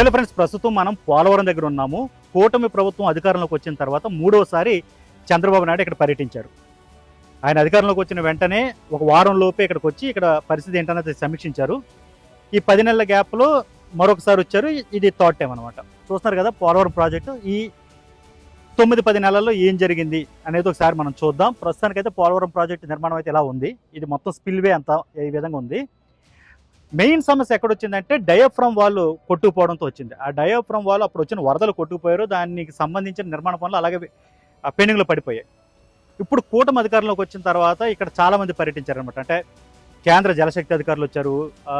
Hello friends ప్రస్తుతం మనం పోలవరం దగ్గర ఉన్నాము. కూటమి ప్రభుత్వం అధికారంలోకి వచ్చిన తర్వాత మూడోసారి చంద్రబాబు నాయుడు ఇక్కడ పర్యటించారు. ఆయన అధికారంలోకి వచ్చిన వెంటనే ఒక వారం లోపే ఇక్కడికి వచ్చి ఇక్కడ పరిస్థితి ఏంటన్నది సమీక్షించారు. ఈ పది నెలల గ్యాప్లో మరొకసారి వచ్చారు. ఇది థర్డ్ టైం అనమాట చూస్తున్నారు కదా పోలవరం ప్రాజెక్టు ఈ తొమ్మిది పది నెలల్లో ఏం జరిగింది అనేది ఒకసారి మనం చూద్దాం. ప్రస్తుతానికైతే పోలవరం ప్రాజెక్టు నిర్మాణం అయితే ఎలా ఉంది. ఇది మొత్తం స్పిల్వే అంతా ఈ విధంగా ఉంది. మెయిన్ సమస్య ఎక్కడ వచ్చిందంటే డయాఫ్రమ్ వాళ్ళు కొట్టుకుపోవడంతో వచ్చింది. ఆ డయాఫ్రమ్ వాళ్ళు అప్పుడు వచ్చిన వరదలు కొట్టుకుపోయారు. దానికి సంబంధించిన నిర్మాణ పనులు అలాగే పెండింగ్లో పడిపోయాయి. ఇప్పుడు కూటమి అధికారంలోకి వచ్చిన తర్వాత ఇక్కడ చాలామంది పర్యటించారనమాట అంటే కేంద్ర జలశక్తి అధికారులు వచ్చారు.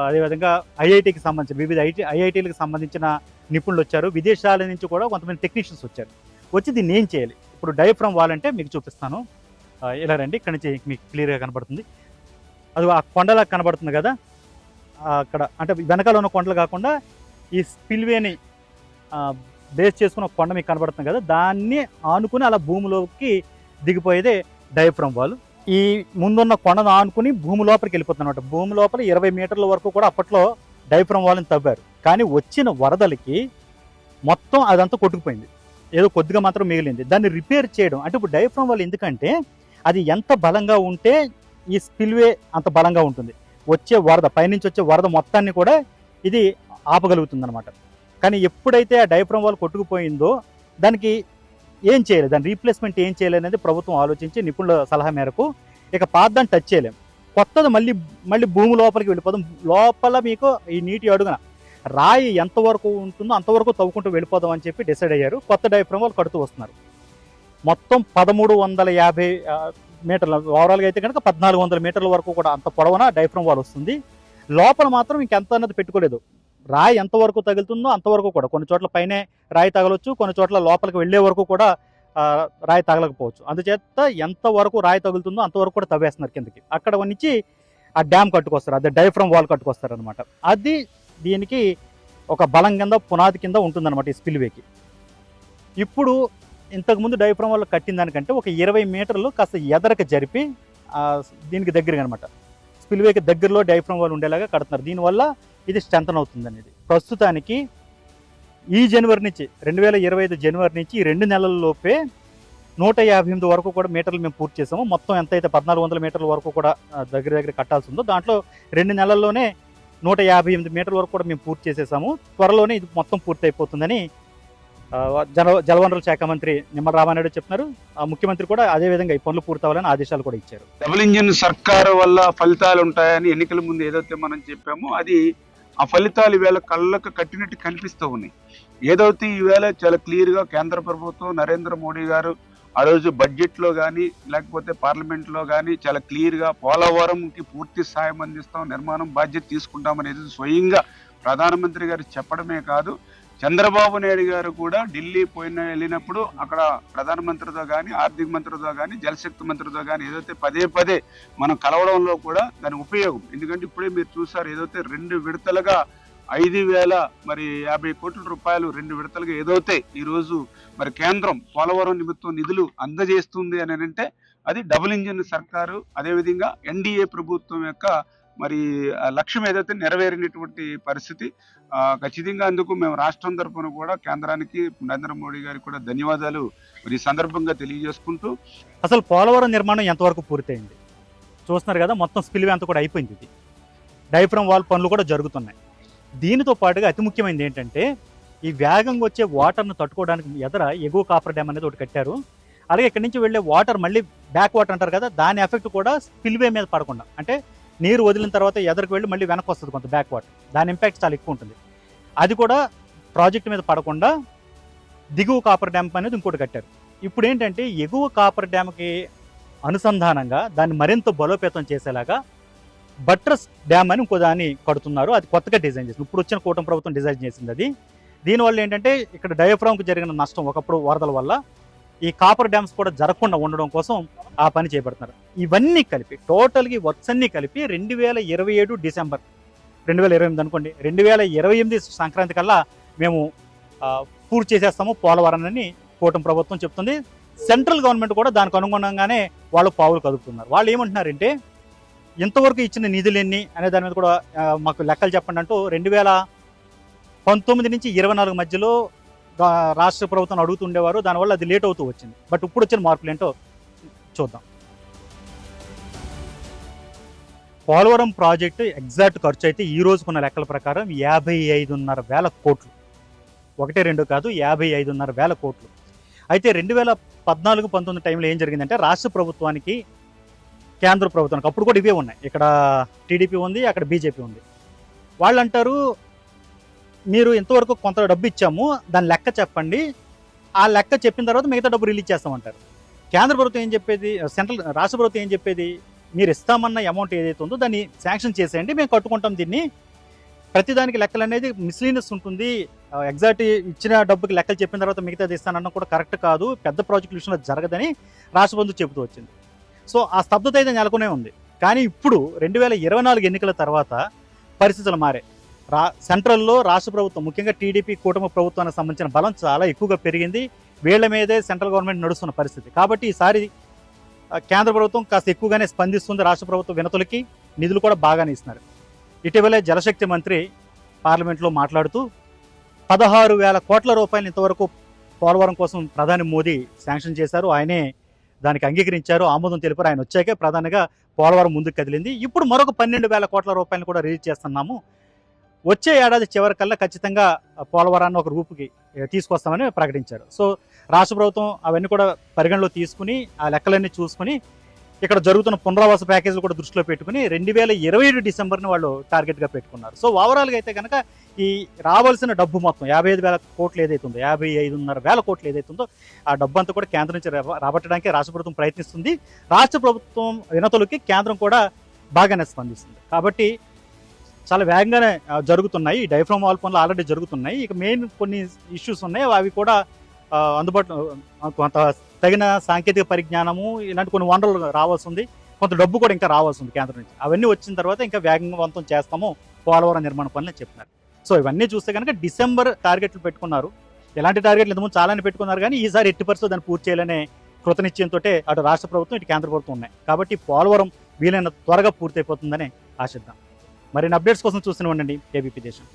అదేవిధంగా ఐఐటికి సంబంధించిన వివిధ ఐటీ ఐఐటీలకు సంబంధించిన నిపుణులు వచ్చారు. విదేశాల నుంచి కూడా కొంతమంది టెక్నీషియన్స్ వచ్చారు. వచ్చి దీన్ని ఏం చేయాలి? ఇప్పుడు డయాఫ్రమ్ వాల్ అంటే మీకు చూపిస్తాను. ఇలా రండి. ఇక్కడ నుంచి మీకు క్లియర్గా కనబడుతుంది. అది ఆ కొండలా కనబడుతుంది కదా? అక్కడ అంటే వెనకాల ఉన్న కొండలు కాకుండా ఈ స్పిల్వేని బేస్ చేసుకున్న కొండ మీకు కనబడుతుంది కదా దాన్ని ఆనుకుని అలా భూమిలోకి దిగిపోయేదే డైఫ్రమ్ వాల్. ఈ ముందున్న కొండను ఆనుకుని భూమి లోపలికి వెళ్ళిపోతుంది అనమాట భూమి లోపల ఇరవై మీటర్ల వరకు కూడా అప్పట్లో డైఫ్రమ్ వాల్ని తవ్వారు. కానీ వచ్చిన వరదలకి మొత్తం అదంతా కొట్టుకుపోయింది. ఏదో కొద్దిగా మాత్రం మిగిలింది. దాన్ని రిపేర్ చేయడం అంటే ఇప్పుడు డైఫ్రమ్ వాల్ ఎందుకంటే అది ఎంత బలంగా ఉంటే ఈ స్పిల్వే అంత బలంగా ఉంటుంది. వచ్చే వరద పైనుంచి వచ్చే వరద మొత్తాన్ని కూడా ఇది ఆపగలుగుతుంది అనమాట కానీ ఎప్పుడైతే ఆ డైఫ్రమ్ వాల్ కొట్టుకుపోయిందో దానికి ఏం చేయాలి దాని రీప్లేస్మెంట్ ఏం చేయాలి అనేది ప్రభుత్వం ఆలోచించి నిపుణుల సలహా మేరకు ఇక పాతదాన్ని టచ్ చేయలేం. కొత్తది మళ్ళీ మళ్ళీ భూమి లోపలికి వెళ్ళిపోదాం. లోపల మీకు ఈ నీటి అడుగున రాయి ఎంతవరకు ఉంటుందో అంతవరకు తవ్వుకుంటూ వెళ్ళిపోదాం అని చెప్పి డిసైడ్ అయ్యారు. కొత్త డైఫ్రమ్ వాళ్ళు కడుతూ వస్తున్నారు. మొత్తం పదమూడు వందల యాభై మీటర్ల ఓవరాల్గా అయితే కనుక పద్నాలుగు వందల మీటర్ల వరకు కూడా అంత పొడవున డైఫ్రమ్ వాల్ వస్తుంది. లోపల మాత్రం ఇంకెంత అన్నది పెట్టుకోలేదు. రాయి ఎంతవరకు తగులుతుందో అంతవరకు కూడా కొన్ని చోట్ల పైనే రాయి తగలొచ్చు కొన్ని చోట్ల లోపలికి వెళ్ళే వరకు కూడా రాయి తగలకపోవచ్చు. అందుచేత ఎంతవరకు రాయి తగులుతుందో అంతవరకు కూడా తవ్వేస్తున్నారు కిందకి. అక్కడ నుంచి ఆ డ్యామ్ కట్టుకొస్తారు అదే డైఫ్రమ్ వాల్ కట్టుకొస్తారు అనమాట అది దీనికి ఒక బలం కింద పునాది కింద ఉంటుందన్నమాట ఈ స్పిల్వేకి. ఇప్పుడు ఇంతకుముందు డైఫ్రమ్ వాళ్ళు కట్టిన దానికంటే ఒక ఇరవై మీటర్లు కాస్త ఎదరక జరిపి దీనికి దగ్గరగా అనమాట స్పిల్వేకి దగ్గరలో డైఫ్రమ్ వాళ్ళు ఉండేలాగా కడుతున్నారు. దీనివల్ల ఇది స్ట్రెంతన్ అవుతుంది అనేది ప్రస్తుతానికి ఈ జనవరి నుంచి రెండు వేల ఇరవై ఐదు జనవరి నుంచి ఈ రెండు నెలల లోపే నూట యాభై ఎనిమిది వరకు కూడా మీటర్లు మేము పూర్తి చేసాము. మొత్తం ఎంత అయితే పద్నాలుగు వందల మీటర్ల వరకు కూడా దగ్గర దగ్గర కట్టాల్సి ఉందో దాంట్లో రెండు నెలల్లోనే నూట యాభై ఎనిమిది మీటర్ల వరకు కూడా మేము పూర్తి చేసేసాము. త్వరలోనే ఇది మొత్తం పూర్తి అయిపోతుందని జల జలవనరుల శాఖ మంత్రి నిమ్మల రామానాయుడు చెప్తున్నారు ఆ ముఖ్యమంత్రి కూడా అదే విధంగా ఈ పనులు పూర్తవ్వాలని ఆదేశాలు కూడా ఇచ్చారు. డబుల్ ఇంజిన్ సర్కారు వల్ల ఫలితాలు ఉంటాయని ఎన్నికల ముందు ఏదైతే మనం చెప్పామో అది ఆ ఫలితాలు ఈవేళ కళ్ళకు కట్టినట్టు కనిపిస్తూ ఉన్నాయి. ఏదైతే ఈవేళ చాలా క్లియర్గా కేంద్ర ప్రభుత్వం నరేంద్ర మోడీ గారు ఆ రోజు బడ్జెట్లో కానీ లేకపోతే పార్లమెంట్లో కానీ చాలా క్లియర్గా పోలవరంకి పూర్తి సాయం అందిస్తాం నిర్మాణం బాధ్యత తీసుకుంటామనేది స్వయంగా ప్రధానమంత్రి గారు చెప్పడమే కాదు చంద్రబాబు నాయుడు గారు కూడా ఢిల్లీ పోయిన వెళ్ళినప్పుడు అక్కడ ప్రధానమంత్రితో కానీ ఆర్థిక మంత్రితో కానీ జలశక్తి మంత్రితో కానీ ఏదైతే పదే పదే మనం కలవడంలో కూడా దాని ఉపయోగం. ఎందుకంటే ఇప్పుడే మీరు చూసారు ఏదైతే రెండు విడతలుగా ఐదు వేల మరి యాభై కోట్ల రూపాయలు రెండు విడతలుగా ఏదైతే ఈరోజు మరి కేంద్రం పోలవరం నిమిత్తం నిధులు అందజేస్తుంది అని అంటే అది డబుల్ ఇంజిన్ సర్కారు అదేవిధంగా ఎన్డీఏ ప్రభుత్వం యొక్క మరి లక్ష్యం ఏదైతే నెరవేరినటువంటి పరిస్థితి ఖచ్చితంగా అందుకు మేము రాష్ట్రం తరఫున కూడా కేంద్రానికి నరేంద్ర మోడీ గారికి కూడా ధన్యవాదాలు మరి ఈ సందర్భంగా తెలియజేసుకుంటూ. అసలు పోలవరం నిర్మాణం ఎంతవరకు పూర్తయింది? చూస్తున్నారు కదా మొత్తం స్పిల్వే అంతా కూడా అయిపోయింది ఇది. డైఫ్రమ్ వాల్ పనులు కూడా జరుగుతున్నాయి. దీనితో పాటుగా అతి ముఖ్యమైనది ఏంటంటే ఈ వేగంగా వచ్చే వాటర్ను తట్టుకోవడానికి ఎదర ఎగువ కాపర్ డ్యామ్ అనేది ఒకటి కట్టారు. అలాగే ఇక్కడి నుంచి వెళ్ళే వాటర్ మళ్ళీ బ్యాక్ వాటర్ అంటారు కదా దాని ఎఫెక్ట్ కూడా స్పిల్వే మీద పడకుండా అంటే నీరు వదిలిన తర్వాత ఎదరికి వెళ్ళి మళ్ళీ వెనక్కి వస్తుంది కొంత బ్యాక్ వాటర్ దాని ఇంపాక్ట్ చాలా ఎక్కువ ఉంటుంది. అది కూడా ప్రాజెక్ట్ మీద పడకుండా దిగువ కాపర్ డ్యామ్ అనేది ఇంకోటి కట్టారు. ఇప్పుడు ఏంటంటే ఎగువ కాపర్ డ్యామ్కి అనుసంధానంగా దాన్ని మరింత బలోపేతం చేసేలాగా బట్రస్ డ్యామ్ అని ఇంకో దాన్ని కడుతున్నారు. అది కొత్తగా డిజైన్ చేసింది. ఇప్పుడు వచ్చిన కూటమి ప్రభుత్వం డిజైన్ చేసింది అది. దీనివల్ల ఏంటంటే ఇక్కడ డయోఫ్రామ్కి జరిగిన నష్టం ఒకప్పుడు వరదల వల్ల ఈ కాపర్ డ్యామ్స్ కూడా జరగకుండా ఉండడం కోసం ఆ పని చేపడుతున్నారు. ఇవన్నీ కలిపి టోటల్గా ఈ వర్క్స్ అన్నీ కలిపి రెండు వేల ఇరవై ఏడు డిసెంబర్ రెండు వేల ఇరవై ఎనిమిది అనుకోండి రెండు వేల ఇరవై ఎనిమిది సంక్రాంతి కల్లా మేము పూర్తి చేసేస్తాము పోలవరాన్ని కూటమి ప్రభుత్వం చెప్తుంది. సెంట్రల్ గవర్నమెంట్ కూడా దానికి అనుగుణంగానే వాళ్ళు పావులు కదుపుతున్నారు. వాళ్ళు ఏమంటున్నారంటే ఇంతవరకు ఇచ్చిన నిధులు ఎన్ని అనే దాని మీద కూడా మాకు లెక్కలు చెప్పండి అంటూ రెండు వేల పంతొమ్మిది నుంచి ఇరవై నాలుగు మధ్యలో రాష్ట్ర ప్రభుత్వం అడుగుతుండేవారు దానివల్ల అది లేట్ అవుతూ వచ్చింది. బట్ ఇప్పుడు వచ్చిన మార్పులు ఏంటో చూద్దాం. పోలవరం ప్రాజెక్టు ఎగ్జాక్ట్ ఖర్చు అయితే ఈ రోజుకున్న లెక్కల ప్రకారం యాభై ఐదున్నర వేల కోట్లు. ఒకటి రెండు కాదు యాభై ఐదున్నర వేల కోట్లు. అయితే రెండు వేల పద్నాలుగు పంతొమ్మిది టైంలో ఏం జరిగిందంటే రాష్ట్ర ప్రభుత్వానికి కేంద్ర ప్రభుత్వానికి అప్పుడు కూడా ఇవే ఉన్నాయి. ఇక్కడ టీడీపీ ఉంది అక్కడ బీజేపీ ఉంది. వాళ్ళు అంటారు మీరు ఇంతవరకు కొంత డబ్బు ఇచ్చాము దాని లెక్క చెప్పండి. ఆ లెక్క చెప్పిన తర్వాత మిగతా డబ్బు రిలీజ్ చేస్తామంటారు. కేంద్ర ప్రభుత్వం ఏం చెప్పేది? సెంట్రల్ రాష్ట్ర ప్రభుత్వం ఏం చెప్పేది? మీరు ఇస్తామన్న అమౌంట్ ఏదైతే ఉందో దాన్ని శాంక్షన్ చేసేయండి మేము కట్టుకుంటాం దీన్ని. ప్రతిదానికి లెక్కలు అనేది మిస్లీనియస్ ఉంటుంది. ఎగ్జాక్ట్ ఇచ్చిన డబ్బుకి లెక్కలు చెప్పిన తర్వాత మిగతాది ఇస్తానన్న కూడా కరెక్ట్ కాదు. పెద్ద ప్రాజెక్టుల విషయంలో జరగదని రాష్ట్ర ప్రభుత్వం చెబుతూ వచ్చింది. సో ఆ స్తబ్దత అయితే నెలకొనే ఉంది. కానీ ఇప్పుడు రెండు వేల ఇరవై నాలుగు ఎన్నికల తర్వాత పరిస్థితులు మారే రా సెంట్రల్లో రాష్ట్ర ప్రభుత్వం ముఖ్యంగా టీడీపీ కూటమి ప్రభుత్వానికి సంబంధించిన బలం చాలా ఎక్కువగా పెరిగింది. వీళ్ళ మీదే సెంట్రల్ గవర్నమెంట్ నడుస్తున్న పరిస్థితి. కాబట్టి ఈసారి కేంద్ర ప్రభుత్వం కాస్త ఎక్కువగానే స్పందిస్తుంది రాష్ట్ర ప్రభుత్వ వినతులకి. నిధులు కూడా బాగానే ఇస్తున్నారు. ఇటీవలే జలశక్తి మంత్రి పార్లమెంట్లో మాట్లాడుతూ పదహారు వేల కోట్ల రూపాయలు ఇంతవరకు పోలవరం కోసం ప్రధాని మోదీ శాంక్షన్ చేశారు. ఆయనే దానికి అంగీకరించారు. ఆమోదం తెలిపారు. ఆయన వచ్చాకే ప్రధానిగా పోలవరం ముందుకు కదిలింది. ఇప్పుడు మరొక పన్నెండు వేల కోట్ల రూపాయలు కూడా రిలీజ్ చేస్తున్నాము. వచ్చే ఏడాది చివరికల్లా ఖచ్చితంగా పోలవరాన్ని ఒక రూపుకి తీసుకొస్తామని ప్రకటించారు. సో రాష్ట్ర ప్రభుత్వం అవన్నీ కూడా పరిగణలో తీసుకుని ఆ లెక్కలన్నీ చూసుకుని ఇక్కడ జరుగుతున్న పునరావాస ప్యాకేజీలు కూడా దృష్టిలో పెట్టుకుని రెండు వేల ఇరవై ఏడు డిసెంబర్ని వాళ్ళు టార్గెట్గా పెట్టుకున్నారు. సో ఓవరాల్గా అయితే కనుక ఈ రావాల్సిన డబ్బు మొత్తం యాభై ఐదు వేల కోట్లు ఏదైతే ఉందో యాభై ఐదున్నర వేల కోట్లు ఏదైతే ఉందో ఆ డబ్బు అంతా కూడా కేంద్రం నుంచి రాబ- రాబట్టడానికి రాష్ట్ర ప్రభుత్వం ప్రయత్నిస్తుంది. రాష్ట్ర ప్రభుత్వం వినతులకి కేంద్రం కూడా బాగానే స్పందిస్తుంది. కాబట్టి చాలా వేగంగానే జరుగుతున్నాయి. డైఫ్రమ్ వాల్ పనులు ఆల్రెడీ జరుగుతున్నాయి. ఇక మెయిన్ కొన్ని ఇష్యూస్ ఉన్నాయి. అవి కూడా అందుబాటు అందుబాటులో కొంత తగిన సాంకేతిక పరిజ్ఞానము ఇలాంటి కొన్ని వనరులు రావాల్సి ఉంది. కొంత డబ్బు కూడా ఇంకా రావాల్సి ఉంది కేంద్రం నుంచి. అవన్నీ వచ్చిన తర్వాత ఇంకా వేగవంతం చేస్తాము పోలవరం నిర్మాణ పనులు అని సో ఇవన్నీ చూస్తే కనుక డిసెంబర్ టార్గెట్లు పెట్టుకున్నారు. ఎలాంటి టార్గెట్లు ఇంతకుముందు చాలానే పెట్టుకున్నారు కానీ ఈసారి ఎట్టి పరిస్థితులు దాన్ని పూర్తి చేయాలనే కృతనిశ్చయంతో అటు రాష్ట్ర ప్రభుత్వం ఇటు కేంద్ర ప్రభుత్వం ఉన్నాయి. కాబట్టి పోలవరం వీలైన త్వరగా పూర్తయిపోతుందని ఆశిద్దాం. మరిన్ని అప్డేట్స్ కోసం చూస్తూనే ఉండండి. ఏబీపీ దేశం.